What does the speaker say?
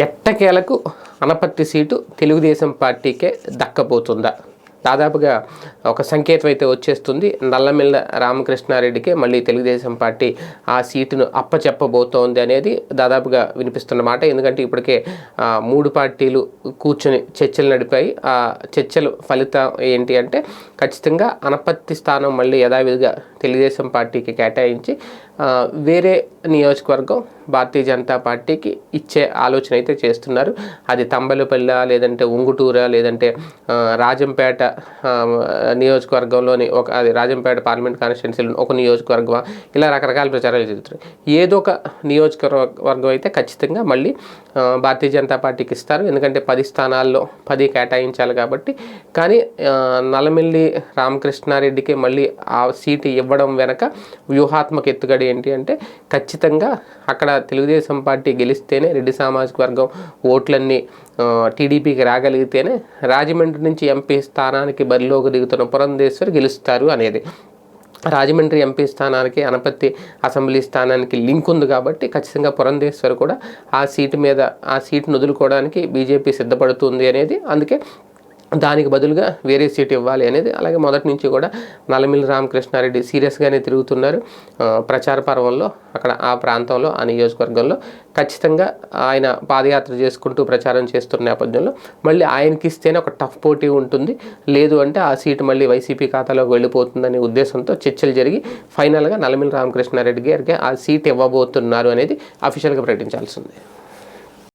ఎట్టకేలకు అనపర్తి సీటు తెలుగుదేశం పార్టీకే దక్కబోతుందా? దాదాపుగా ఒక సంకేతం అయితే వచ్చేస్తుంది. నల్లమిల్ల రామకృష్ణారెడ్డికి మళ్ళీ తెలుగుదేశం పార్టీ ఆ సీటును అప్పచెప్పబోతోంది అనేది దాదాపుగా వినిపిస్తున్న మాట. ఎందుకంటే ఇప్పటికే మూడు పార్టీలు కూర్చొని చర్చలు నడిపాయి. ఆ చర్చలు ఫలితం ఏంటి అంటే ఖచ్చితంగా అనపత్తి స్థానం మళ్ళీ యథావిధిగా తెలుగుదేశం పార్టీకి కేటాయించి వేరే నియోజకవర్గం భారతీయ జనతా పార్టీకి ఇచ్చే ఆలోచన అయితే చేస్తున్నారు. అది తంబలపల్లి లేదంటే ఉంగుటూరా లేదంటే రాజంపేట నియోజకవర్గంలోని ఒక అది రాజంపేట పార్లమెంట్ కాన్స్టిట్యున్సీలో ఒక నియోజకవర్గం ఇలా రకరకాల ప్రచారాలు జరుగుతున్నాయి. ఏదో ఒక నియోజకవర్గం అయితే ఖచ్చితంగా మళ్ళీ భారతీయ జనతా పార్టీకి ఇస్తారు. ఎందుకంటే పది స్థానాల్లో పది కేటాయించాలి కాబట్టి. కానీ నల్లమిల్లి రామకృష్ణారెడ్డికి మళ్ళీ ఆ సీటు ఇవ్వడం వెనక వ్యూహాత్మక ఎత్తుగడ ఏంటి అంటే ఖచ్చితంగా అక్కడ తెలుగుదేశం పార్టీ గెలిస్తేనే రెడ్డి సామాజిక వర్గం ఓట్లన్నీ టీడీపీకి రాగలిగితేనే రాజమండ్రి నుంచి ఎంపీ స్థానానికి బరిలోకి దిగుతున్న పురంధేశ్వరి గెలుస్తారు అనేది. రాజమండ్రి ఎంపీ స్థానానికి అనపత్తి అసెంబ్లీ స్థానానికి లింక్ ఉంది కాబట్టి ఖచ్చితంగా పురంధేశ్వర్ కూడా ఆ సీటు మీద ఆ సీటును వదులుకోవడానికి బీజేపీ సిద్ధపడుతుంది అనేది. అందుకే దానికి బదులుగా వేరే సీట్ ఇవ్వాలి అనేది అలాగే మొదటి నుంచి కూడా నల్లమిల్లి రామకృష్ణారెడ్డి సీరియస్గానే తిరుగుతున్నారు. ప్రచార పర్వంలో అక్కడ ఆ ప్రాంతంలో ఆ నియోజకవర్గంలో ఖచ్చితంగా ఆయన పాదయాత్ర చేసుకుంటూ ప్రచారం చేస్తున్న నేపథ్యంలో మళ్ళీ ఆయనకి ఇస్తేనే ఒక టఫ్ పోటీ ఉంటుంది. లేదు అంటే ఆ సీటు మళ్ళీ వైసీపీ ఖాతాలోకి వెళ్ళిపోతుందనే ఉద్దేశంతో చర్చలు జరిగి ఫైనల్గా నల్లమిల్లి రామకృష్ణారెడ్డి గారికి ఆ సీట్ ఇవ్వబోతున్నారు అనేది అఫీషియల్గా ప్రకటించాల్సిందే